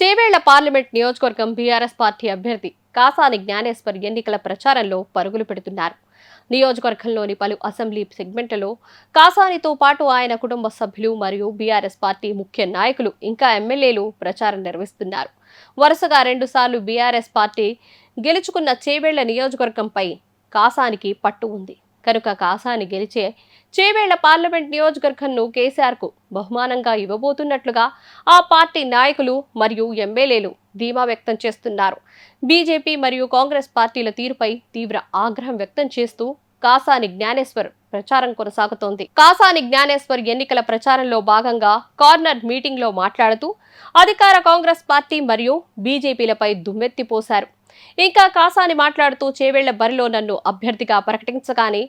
Chevella parliament నియోజకవర్గం BRS party అభ్యర్థి కాసాని జ్ఞానేశ్వర్ ఎన్నికల ప్రచారంలో పరుగులు పెడుతున్నారు. నియోజకవర్గంలోని పలు అసెంబ్లీ సెగ్మెంట్లలో కాసానితో పాటు ఆయన కుటుంబ సభ్యులు మరియు బీఆర్ఎస్ పార్టీ ముఖ్య నాయకులు ఇంకా ఎమ్మెల్యేలు ప్రచారం నిర్వహిస్తున్నారు. వరుసగా రెండుసార్లు బీఆర్ఎస్ పార్టీ గెలుచుకున్న చేవేళ్ళ నియోజకవర్గంపై కాసానికి పట్టు ఉంది. కనుక కాసాని గెలిచే చేవేళ్ళ పార్లమెంట్ నియోజకవర్గంను కేసీఆర్కు బహుమానంగా ఇవ్వబోతున్నట్లుగా ఆ పార్టీ నాయకులు మరియు ఎమ్మెల్యేలు ధీమా వ్యక్తం చేస్తున్నారు. బీజేపీ మరియు కాంగ్రెస్ పార్టీల తీరుపై తీవ్ర ఆగ్రహం వ్యక్తం చేస్తూ కాసాని జ్ఞానేశ్వర్ ప్రచారం కొనసాగుతోంది. కాసాని జ్ఞానేశ్వర్ ఎన్నికల ప్రచారంలో భాగంగా కార్నర్ మీటింగ్లో మాట్లాడుతూ అధికార కాంగ్రెస్ పార్టీ మరియు బీజేపీలపై దుమ్మెత్తిపోశారు ఇంకా కాసాని మాట్లాడుతూ చేవేళ్ళ బరిలో నన్ను అభ్యర్థిగా ప్రకటించగానే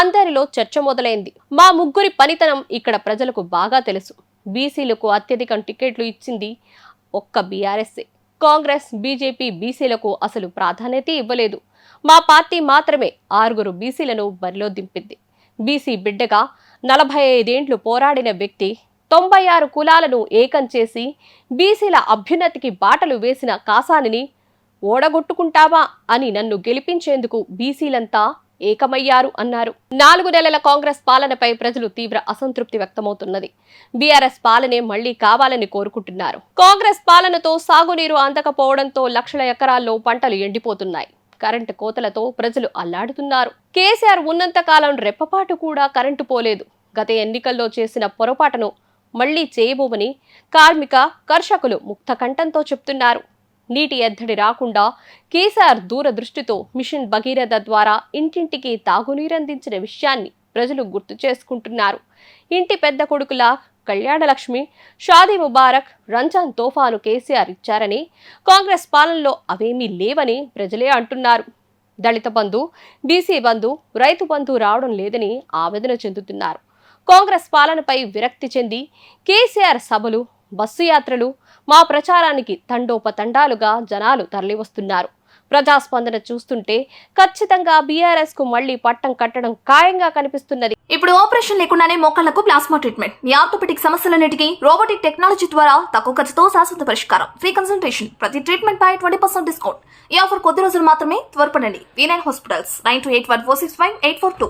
అందరిలో చర్చ మొదలైంది. మా ముగ్గురి పనితనం ఇక్కడ ప్రజలకు బాగా తెలుసు. బీసీలకు అత్యధికం టికెట్లు ఇచ్చింది ఒక్క బీఆర్ఎస్ఏ. కాంగ్రెస్ బీజేపీ బీసీలకు అసలు ప్రాధాన్యత ఇవ్వలేదు. మా పార్టీ మాత్రమే ఆరుగురు బీసీలను బరిలో దింపింది. బీసీ బిడ్డగా నలభై ఐదేండ్లు పోరాడిన వ్యక్తి తొంభై ఆరు కులాలను ఏకం చేసి బీసీల అభ్యున్నతికి బాటలు వేసిన కాసానిని ఓడగొట్టుకుంటావా అని నన్ను గెలిపించేందుకు బీసీలంతా ఏకమయ్యారు అన్నారు. నాలుగు నెలల కాంగ్రెస్ పాలనపై ప్రజలు తీవ్ర అసంతృప్తి వ్యక్తమవుతున్నది. బీఆర్ఎస్ పాలనే మళ్ళీ కావాలని కోరుకుంటున్నారు. కాంగ్రెస్ పాలనతో సాగునీరు అందకపోవడంతో లక్షల ఎకరాల్లో పంటలు ఎండిపోతున్నాయి. కరెంటు కోతలతో ప్రజలు అల్లాడుతున్నారు. కేసీఆర్ ఉన్నంతకాలం రెప్పపాటు కూడా కరెంటు పోలేదు. గత ఎన్నికల్లో చేసిన పొరపాటును మళ్ళీ చేయబోమని కార్మిక కర్షకులు ముక్త కంఠంతో చెప్తున్నారు. నీటి ఎద్దడి రాకుండా కేసీఆర్ దూరదృష్టితో మిషన్ భగీరథ ద్వారా ఇంటింటికి తాగునీరందించిన విషయాన్ని ప్రజలు గుర్తు చేసుకుంటున్నారు. ఇంటి పెద్ద కొడుకుల కళ్యాణలక్ష్మి షాదీ ముబారక్ రంజాన్ తోఫాను కేసీఆర్ ఇచ్చారని కాంగ్రెస్ పాలనలో అవేమీ లేవని ప్రజలే అంటున్నారు. దళిత బంధు బీసీ బంధు రైతు బంధు రావడం లేదని ఆవేదన చెందుతున్నారు. కాంగ్రెస్ పాలనపై విరక్తి చెంది కేసీఆర్ సభలు బస్సు యాత్రలు మా ప్రచారానికి తండోపతండాలుగా జనాలు తరలివస్తున్నారు. ప్రజాస్పందన చూస్తుంటే ఖచ్చితంగా బీఆర్ఎస్కు మళ్ళీ పట్టం కట్టడం ఖాయంగా కనిపిస్తున్నది. ఇప్పుడు ఆపరేషన్ లేకుండానే మోకాళ్ళకు ప్లాస్మా ట్రీట్మెంట్. మీ ఆర్థోపెటిక్ సమస్యలన్నిటికీ రోబోటిక్ టెక్నాలజీ ద్వారా తక్కువ ఖర్చుతో శాశ్వత పరిష్కారం. Free consultation. ప్రతి ట్రీట్మెంట్ పై ట్వంటీ పర్సెంట్ డిస్కౌంట్. ఈ ఆఫర్ కొద్ది రోజులు మాత్రమే త్వరపడండి. V nine hospitals nine two eight one four six five eight four two.